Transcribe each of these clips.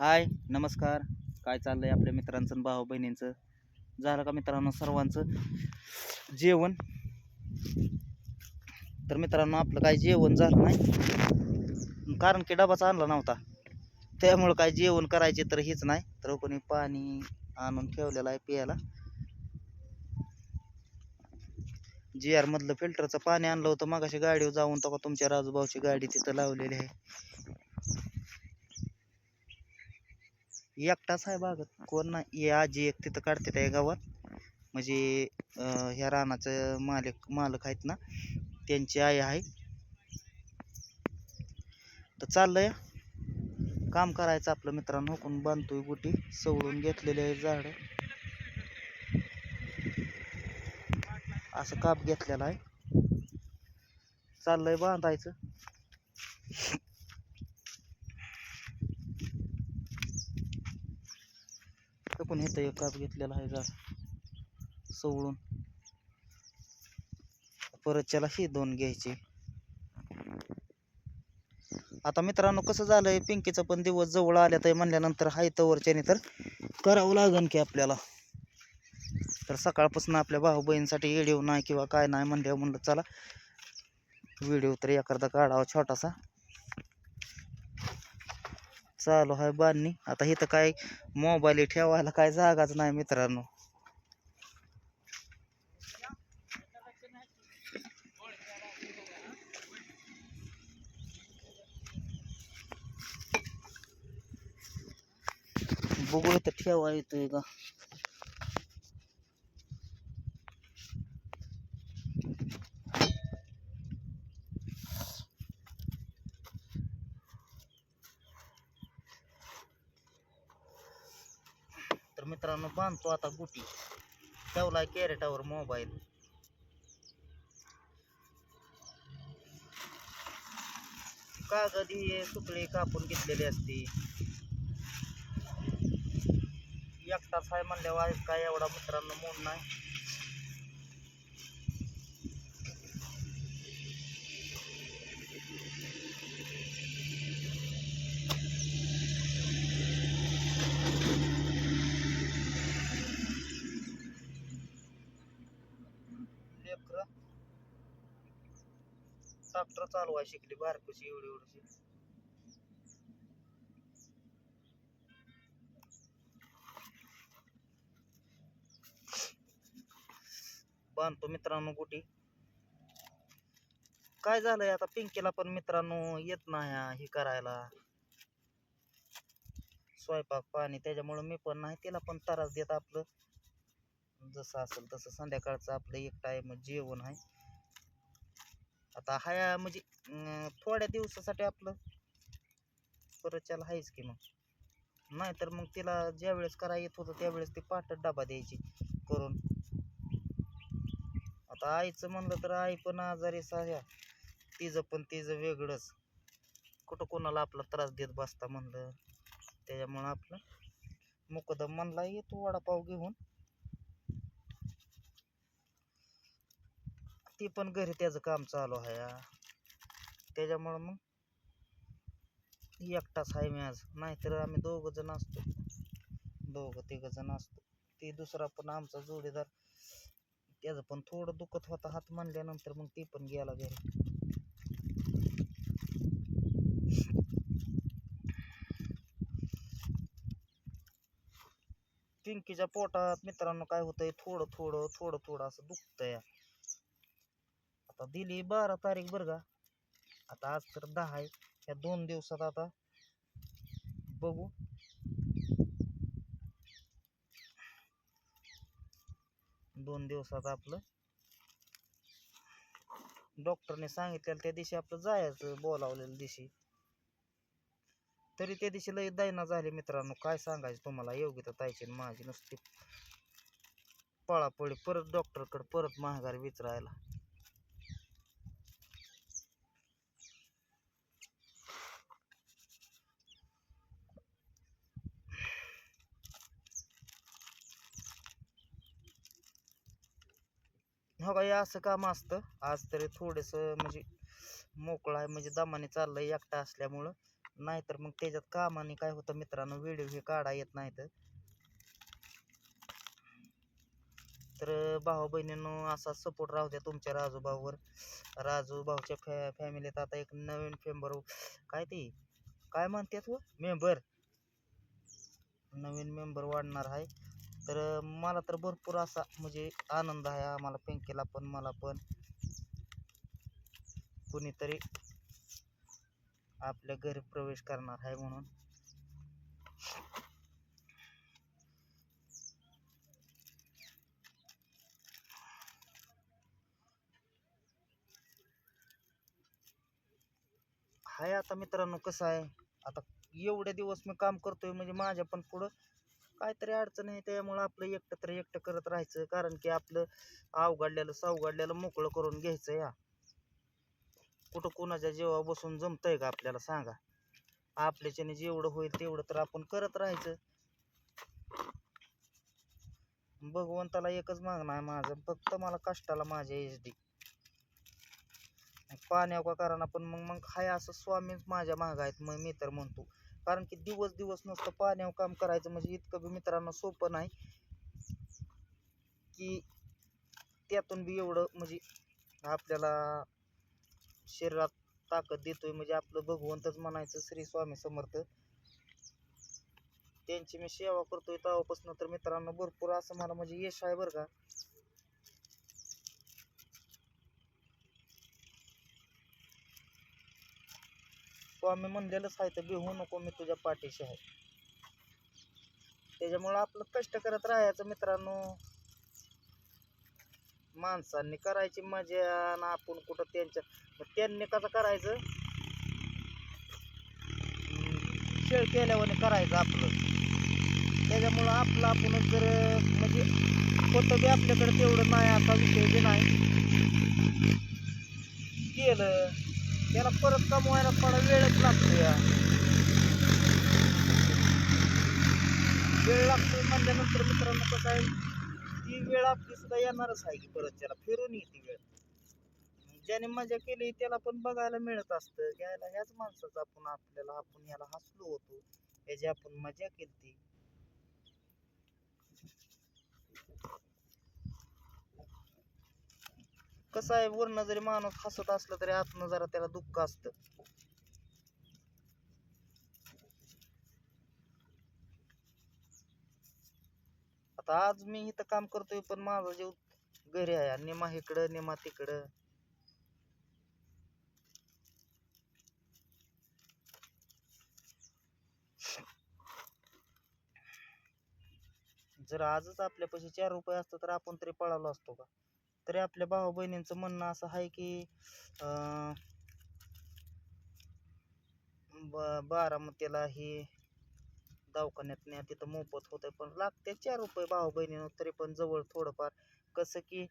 हाय नमस्कार. काय चाललं आहे आपल्या मित्रांचं आणि भाऊ बहिणींचं? झालं का मित्रांनो सर्वांचं? जेवण? तर मित्रांनो आपलं काय जेवण झालं नाही? कारण की डबाचा आणला नव्हता. त्यामुळं काय जेवण करायचे तर हेच नाही. तर कोणी पाणी आणून ठेवलेलं आहे प्यायला. जी आर मधलं फिल्टरचं पाणी आणलं होतं मागाशी गाडीवर जाऊन तेव्हा तुमच्या राजूभाऊची गाडी तिथं लावलेली आहे. एकटाच आहे बागत. कोण नाही. हे आजी एक तिथं काढते त्या गावात. म्हणजे ह्या रानाचं मालक मालक आहेत ना त्यांची आई आहे. तर चाललंय. काम करायचं आपलं मित्रांनो. कोण बांधतोय गुटी सवळून घेतलेले आहे झाड. असं काप घेतलेला आहे. चाललंय बांधायचं. पण इथं एक काप घेतलेला आहे झाड सवळून. परत त्याला ही दोन घ्यायचे. आता मित्रांनो कसं झालंय पिंकीचा पण दिवस जवळ आल्या तर म्हणल्यानंतर हाय तवरच्याने तर करावं लागन की आपल्याला. तर सकाळपासून आपल्या भाऊ बहिणीसाठी व्हिडिओ नाही किंवा काय नाही म्हणल्यावर म्हणलं चला व्हिडिओ तर एखादा काढावा छोटासा. चालू आहे बांधणी. आता इथं काय मोबाईल ठेवायला काय जागाच नाही मित्रांनो. बघू इथं ठेवा येतोय का? तर मित्रांनो बांधतो आता गुटी. ठेवलाय कॅरेटावर मोबाईल. कागद ही सुकळी कापून घेतलेली असते. एकटाच आहे म्हणल्यावर काय एवढा मित्रांनो मूड नाही चालू चालवाय शिकली बारकशी एवढी एवढीशी. बांधतो मित्रांनो कुठे काय झालंय आता पिंकीला पण मित्रांनो येत नाही हा हे करायला. स्वयंपाक पाणी त्याच्यामुळं मी पण नाही तिला पण त्रास देत आपलं. जसं असेल तसं संध्याकाळचं आपलं एक टाइम जेवण आहे. आता हाया म्हणजे थोड्या दिवसासाठी आपलं परत त्याला आहेच की मग. नाहीतर मग तिला ज्या वेळेस करा येत होतं त्यावेळेस ती पाटच डबा द्यायची करून. आता आईचं म्हणलं तर आई पण आजारी साह्या तिचं पण तिचं वेगळंच. कुठं कोणाला आपला त्रास देत बसता म्हणलं. त्याच्यामुळं आपलं मुकदम म्हणला येतो वडापाव घेऊन. ती पण घरी त्याचं काम चालू आहे त्याच्यामुळं मग एकटाच आहे मी आज. नाहीतर आम्ही दोघं जण असतो. दोघं तिघं जण असतो. ती दुसरा पण आमचा जोडीदार त्याचं पण थोडं दुखत होता हात म्हणल्यानंतर मग ती पण गेला घरी. पिंकीच्या पोटात मित्रांनो काय होतंय? थोडं थोडं थोडं थोडं असं दुखतंय. आता दिली बारा तारीख बरं का. आता आज तर दहा आहे. या दोन दिवसात आता बघू. दोन दिवसात आपलं डॉक्टरने सांगितलेलं त्या दिवशी आपलं जायचं बोलावलेल्या दिवशी. तरी त्या दिवशी लई दैना झाली मित्रांनो. काय सांगायचं तुम्हाला? योग्यता तायची माझी नुसती पळापळी. परत डॉक्टरकडे परत महागारी विचारायला. हो बाई असं काम असतं. आज तरी थोडंसं म्हणजे मोकळं आहे म्हणजे दमाने चाललंय एकटा असल्यामुळं. नाहीतर मग त्याच्यात कामाने काय होतं मित्रांनो व्हिडिओ हे काढा येत नाहीत. तर भाऊ बहिणींनो असा सपोर्ट राहू द्या तुमच्या राजू भाऊवर. राजू भाऊच्या फॅ फॅमिलीत आता एक नवीन मेंबर हो- काय ते? काय म्हणतात व? मेंबर नवीन मेंबर वाढणार आहे. तर मला तर भरपूर असा म्हणजे आनंद आहे आम्हाला पिंकीला पण मला पण. कुणीतरी आपल्या घरी प्रवेश करणार आहे म्हणून. हाय आता मित्रांनो कसं आहे? आता एवढे दिवस मी काम करतोय म्हणजे माझ्या पण पुढं काहीतरी अडचण आहे त्यामुळं आपलं एकटं तर एकटं करत राहायचं. कारण की आपलं अवघडलेलं सावघडलेलं मोकळं करून घ्यायचं या. कुठं कोणाच्या जेव्हा बसून जमतंय का आपल्याला सांगा. आपल्याच्याने जेवढं होईल तेवढं तर आपण करत राहायचं. भगवंताला एकच मागणं आहे माझं. फक्त मला कष्टाला माझ्या एच डी. पाण्यावर का कारण पण मग मग हाय असं स्वामीच माझ्या माग आहेत. मग मी तर म्हणतो कारण की दिवस दिवस नुसतं पाण्यावर काम करायचं म्हणजे इतकं बी मित्रांनो सोपं नाही. की त्यातून बी एवढं म्हणजे आपल्याला शरीरात ताकद देतोय म्हणजे आपलं भगवंतच म्हणायचं श्री स्वामी समर्थ. त्यांची मी सेवा करतोय तेव्हापासून तर मित्रांनो भरपूर असं मला म्हणजे यश आहे बरं का. स्वामी म्हणलेलंच आहे तर भिवू नको मी तुझ्या पाठीशी आहे. त्याच्यामुळं आपलं कष्ट करत राहायचं मित्रांनो. माणसांनी करायची मजा आणि आपण कुठं त्यांच्या त्यांनी कसं करायचं? खेळ केल्यावर करायचं आपलं. त्याच्यामुळं आपलं आपणच जर म्हणजे होतं बी आपल्याकडे तेवढं नाही असा विषय बी नाही. केलं. त्याला परत कमवायला थोडा वेळच लागतो या. वेळ लागतो म्हणल्यानंतर मित्रांनो कसं आहे ती वेळ आपली सुद्धा येणारच आहे की परत त्याला फिरून येते वेळ. ज्याने मजा केली त्याला पण बघायला मिळत असतं. घ्यायला ह्याच माणसाचं आपण आपल्याला आपण ह्याला हसलो होतो. याची आपण मजा केली कसं आहे वरनं जरी माणूस हसत असला तरी आतनं जरा त्याला दुःख असत. आता आज मी इथं काम करतोय पण माझा जीव घरी आहे. आणि निमा इकडं निमा तिकडं. जर आजच आपल्यापाशी चार रुपये असतं तर आपण तरी पळालो असतो का? तरी आपल्या भाऊ बहिणींचं म्हणणं असं आहे की ब- बारामतीला ही दवाखान्यात नाही तिथं मोफत होतं पण लागते चार रुपये भाऊ बहिणीनं तरी पण जवळ थोडंफार. कसं की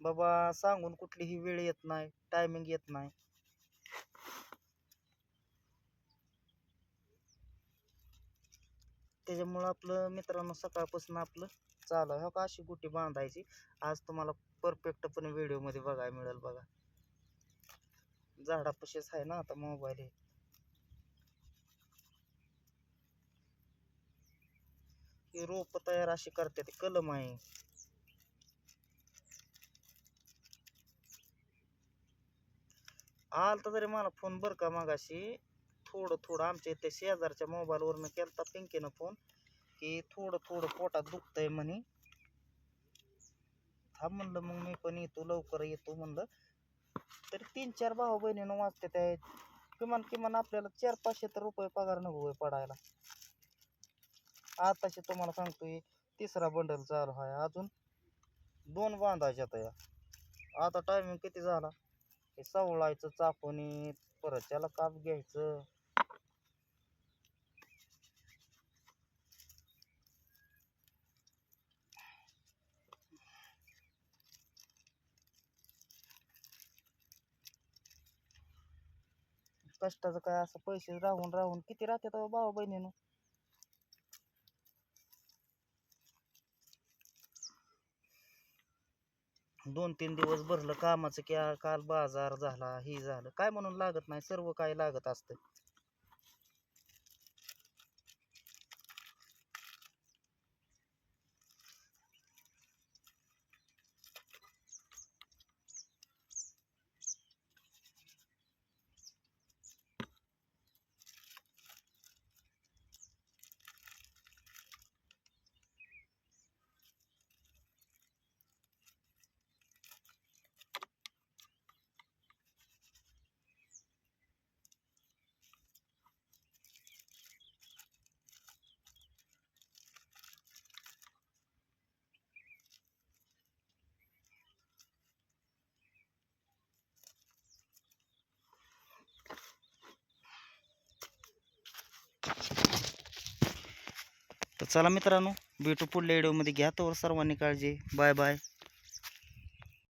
बाबा सांगून कुठलीही वेळ येत नाही टायमिंग येत नाही. त्याच्यामुळं आपलं मित्रांनो सकाळपासून आपलं चालू आहे. हो का? अशी गुटी बांधायची. आज तुम्हाला परफेक्टपणे व्हिडिओमध्ये बघायला मिळेल बघा. झाडापाशीच आहे ना आता मोबाईल हे. ही रोप तयार अशी करते ते कलम आहे. आलता तरी मला फोन बरं का मागाशी? थोडं थोडं आमच्या इथे शेजारच्या मोबाईलवरनं केलता पिंकीनं फोन की थोडं थोडं पोटात दुखतंय म्हणे. थांब म्हणलं मग मी पण येतो लवकर येतो म्हणलं. तरी तीन चार भाऊ बहिणीनं वाचते त्या. किमान किमान आपल्याला चार पाचशे तर रुपये पगार नको पडायला. आताशी तुम्हाला सांगतोय तिसरा बंडल चालू आहे अजून दोन बांधायच्या या. आता टायमिंग किती झाला? हे सवळायचं चापोनी परत त्याला काप घ्यायचं. कष्टाचं काय असं पैसे राहून राहून. किती राहतात भावा भाऊ बहिणीनं? दोन तीन दिवस भरलं कामाचं की काल बाजार झाला हे झालं. काय म्हणून लागत नाही? सर्व काय लागत असतं? चला मित्रांनो भेटू पुढल्या व्हिडिओमध्ये घ्या तर सर्वांनी काळजी. Bye bye